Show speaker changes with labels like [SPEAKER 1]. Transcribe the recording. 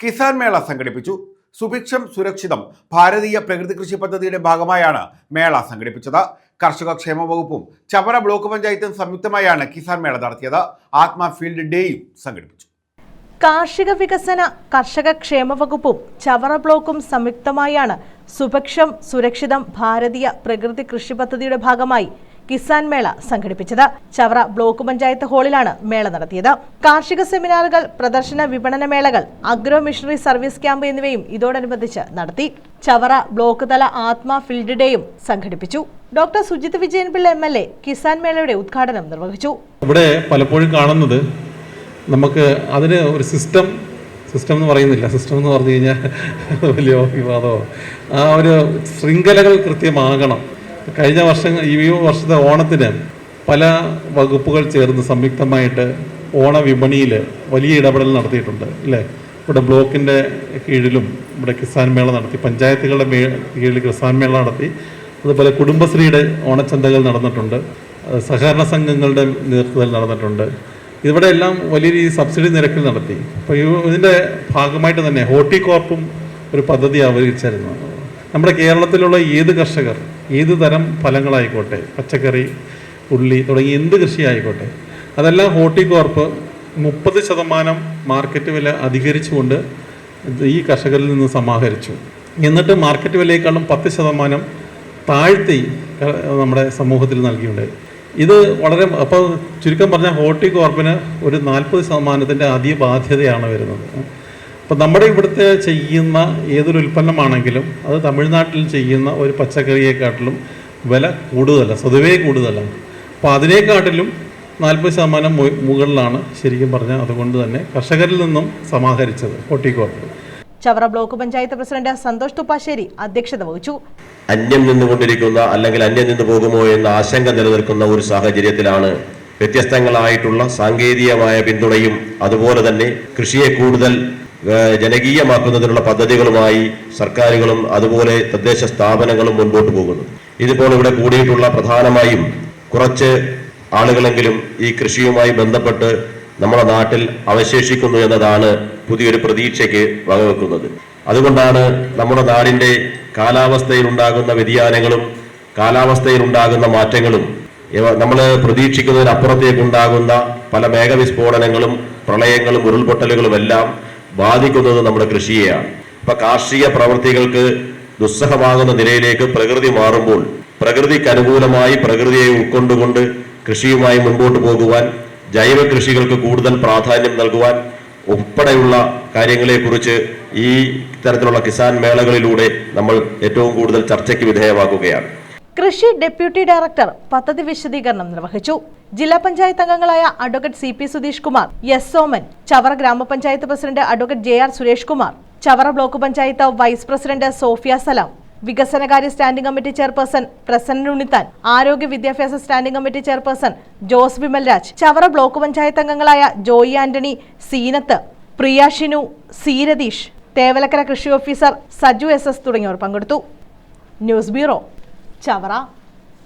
[SPEAKER 1] കിസാൻ മേള സംഘടിപ്പിച്ചു. സുഭിക്ഷം സുരക്ഷിതം ഭാരതീയ പ്രകൃതി കൃഷി പദ്ധതിയുടെ ഭാഗമായാണ് മേള സംഘടിപ്പിച്ചത്. കർഷക ക്ഷേമ വകുപ്പും ചവറ ബ്ലോക്ക് പഞ്ചായത്തും സംയുക്തമായാണ് കിസാൻ മേള നടത്തിയത്. ആത്മ ഫീൽഡ് ഡേയും സംഘടിപ്പിച്ചു.
[SPEAKER 2] കാർഷിക വികസന കർഷക ക്ഷേമ വകുപ്പും ചവറ ബ്ലോക്കും സംയുക്തമായാണ് സുഭിക്ഷം സുരക്ഷിതം ഭാരതീയ പ്രകൃതി കൃഷി പദ്ധതിയുടെ ഭാഗമായി കിസാൻ മേള സംഘടിപ്പിച്ചത്. ചവറ ബ്ലോക്ക് പഞ്ചായത്ത് ഹാളിലാണ് മേള നടത്തിയത്. കാർഷിക സെമിനാറുകൾ പ്രദർശന വിപണന മേളകൾ അഗ്രോ മിഷണറി സർവീസ് ക്യാമ്പ് എന്നിവയും ഇതോടനുബന്ധിച്ച് നടത്തി ചവറ ബ്ലോക്ക് തല ആത്മ ഫീൽഡ് ഡേയും സംഘടിപ്പിച്ചു. Doctor Sujith Vijayanpillai M L A Kisan മേളയുടെ ഉദ്ഘാടനം നിർവഹിച്ചു.
[SPEAKER 3] ഇവിടെ പലപ്പോഴും കാണുന്നത് നമുക്ക് അതിന് ഒരു സിസ്റ്റം സിസ്റ്റം എന്ന് പറയുന്നില്ല. സിസ്റ്റം എന്ന് പറഞ്ഞു കഴിഞ്ഞാൽ വലിയ വിവാദമോ ആ ഒരു ശൃംഖലകൾ കൃത്യമാകണം. കഴിഞ്ഞ വർഷം ഈ വർഷത്തെ ഓണത്തിന് പല വകുപ്പുകൾ ചേർന്ന് സംയുക്തമായിട്ട് ഓണ വിപണിയിൽ വലിയ ഇടപെടൽ നടത്തിയിട്ടുണ്ട് അല്ലേ? ഇവിടെ ബ്ലോക്കിന്റെ കീഴിലും ഇവിടെ കിസാൻ മേള നടത്തി പഞ്ചായത്തുകളുടെ മേ കീഴിൽ കിസാൻ മേള നടത്തി അതുപോലെ കുടുംബശ്രീയുടെ ഓണച്ചന്തകൾ നടന്നിട്ടുണ്ട് സഹകരണ സംഘങ്ങളുടെ നേതൃത്വത്തിൽ നടന്നിട്ടുണ്ട്. ഇവിടെ എല്ലാം വലിയ രീതിയിൽ സബ്സിഡി നിരക്കിൽ നടത്തി. അപ്പോൾ ഇതിന്റെ ഭാഗമായിട്ട് തന്നെ ഹോർട്ടികോർപ്പും ഒരു പദ്ധതി അവതരിച്ചായിരുന്നു നമ്മുടെ കേരളത്തിലുള്ള ഏത് കർഷകർ ഏത് തരം ഫലങ്ങളായിക്കോട്ടെ? പച്ചക്കറി ഉള്ളി തുടങ്ങി എന്ത് കൃഷി ആയിക്കോട്ടെ അതെല്ലാം ഹോർട്ടികോർപ്പ് മുപ്പത് ശതമാനം മാർക്കറ്റ് വില അധികരിച്ചുകൊണ്ട് ഈ കർഷകരിൽ നിന്ന് സമാഹരിച്ചു. എന്നിട്ട് മാർക്കറ്റ് വിലയേക്കാളും പത്ത് ശതമാനം താഴ്ത്തി നമ്മുടെ സമൂഹത്തിൽ നൽകിയുണ്ടായി ഇത് വളരെ അപ്പോൾ ചുരുക്കം പറഞ്ഞാൽ ഹോർട്ടികോർപ്പിന് ഒരു നാൽപ്പത് ശതമാനത്തിന്റെ അധിക ബാധ്യതയാണ് വരുന്നത്. അപ്പം നമ്മുടെ ഇവിടുത്തെ ചെയ്യുന്ന ഏതൊരു ഉൽപ്പന്നമാണെങ്കിലും അത് തമിഴ്നാട്ടിൽ ചെയ്യുന്ന ഒരു പച്ചക്കറിയെക്കാട്ടിലും വില കൂടുതലാണ് സ്വതവേ കൂടുതലാണ് അപ്പോൾ അതിനെക്കാട്ടിലും നാൽപ്പത് ശതമാനം മുകളിലാണ് ശരിക്കും പറഞ്ഞാൽ അതുകൊണ്ട് തന്നെ കർഷകരിൽ നിന്നും സമാഹരിച്ചത് കോട്ടിക്കോട്ട്
[SPEAKER 2] ചവറ ബ്ലോക്ക് പഞ്ചായത്ത് പ്രസിഡന്റ് സന്തോഷ് തുപ്പാശ്ശേരി അധ്യക്ഷത വഹിച്ചു.
[SPEAKER 4] അന്യം നിന്നുകൊണ്ടിരിക്കുന്ന അല്ലെങ്കിൽ അന്യം നിന്ന് പോകുമോ എന്ന ആശങ്ക നിലനിൽക്കുന്ന ഒരു സാഹചര്യത്തിലാണ് വ്യത്യസ്തങ്ങളായിട്ടുള്ള സാങ്കേതികമായ പിന്തുണയും അതുപോലെ തന്നെ കൃഷിയെ കൂടുതൽ ജനകീയമാക്കുന്നതിനുള്ള പദ്ധതികളുമായി സർക്കാരുകളും അതുപോലെ തദ്ദേശ സ്ഥാപനങ്ങളും മുൻപോട്ട് പോകുന്നു. ഇതിപ്പോൾ ഇവിടെ കൂടിയിട്ടുള്ള പ്രധാനമായും കുറച്ച് ആളുകളെങ്കിലും ഈ കൃഷിയുമായി ബന്ധപ്പെട്ട് നമ്മുടെ നാട്ടിൽ അവശേഷിക്കുന്നു എന്നതാണ് പുതിയൊരു പ്രതീക്ഷയ്ക്ക് വകവെക്കുന്നത്. അതുകൊണ്ടാണ് നമ്മുടെ നാടിന്റെ കാലാവസ്ഥയിൽ ഉണ്ടാകുന്ന വ്യതിയാനങ്ങളും കാലാവസ്ഥയിൽ ഉണ്ടാകുന്ന മാറ്റങ്ങളും നമ്മൾ പ്രതീക്ഷിക്കുന്നതിനപ്പുറത്തേക്കുണ്ടാകുന്ന പല മേഘവിസ്ഫോടനങ്ങളും പ്രളയങ്ങളും ഉരുൾപൊട്ടലുകളും എല്ലാം ബാധിക്കുന്നത് നമ്മുടെ കൃഷിയെയാണ്. ഇപ്പൊ കാർഷിക പ്രവൃത്തികൾക്ക് ദുസ്സഹമാകുന്ന നിലയിലേക്ക് പ്രകൃതി മാറുമ്പോൾ പ്രകൃതിക്ക് അനുകൂലമായി പ്രകൃതിയെ ഉൾക്കൊണ്ടുകൊണ്ട് കൃഷിയുമായി മുൻപോട്ട് പോകുവാൻ ജൈവ കൃഷികൾക്ക് കൂടുതൽ പ്രാധാന്യം നൽകുവാൻ ഉൾപ്പെടെയുള്ള കാര്യങ്ങളെക്കുറിച്ച് ഈ തരത്തിലുള്ള കിസാൻ മേളകളിലൂടെ നമ്മൾ ഏറ്റവും കൂടുതൽ ചർച്ചയ്ക്ക് വിധേയമാക്കുകയാണ്.
[SPEAKER 2] കൃഷി ഡെപ്യൂട്ടി ഡയറക്ടർ പദ്ധതി വിശദീകരണം നിർവഹിച്ചു. ജില്ലാ പഞ്ചായത്ത് അംഗങ്ങളായ advocate C P Sudheesh Kumar S Soman Chavara ഗ്രാമപഞ്ചായത്ത് president advocate J R Suresh Kumar Chavara block panchayat vice president Sophia Salam വികസനകാര്യ standing committee chairperson Prasanna Unnithan ആരോഗ്യ വിദ്യാഭ്യാസ standing committee chairperson Jose Vimal Raj Chavara block panchayat അംഗങ്ങളായ ജോയി ആന്റണി സീനത്ത് പ്രിയ ഷിനു സീരതീഷ് തേവലക്കര കൃഷി officer Saju S S തുടങ്ങിയവർ പങ്കെടുത്തു. News bureau Chavara.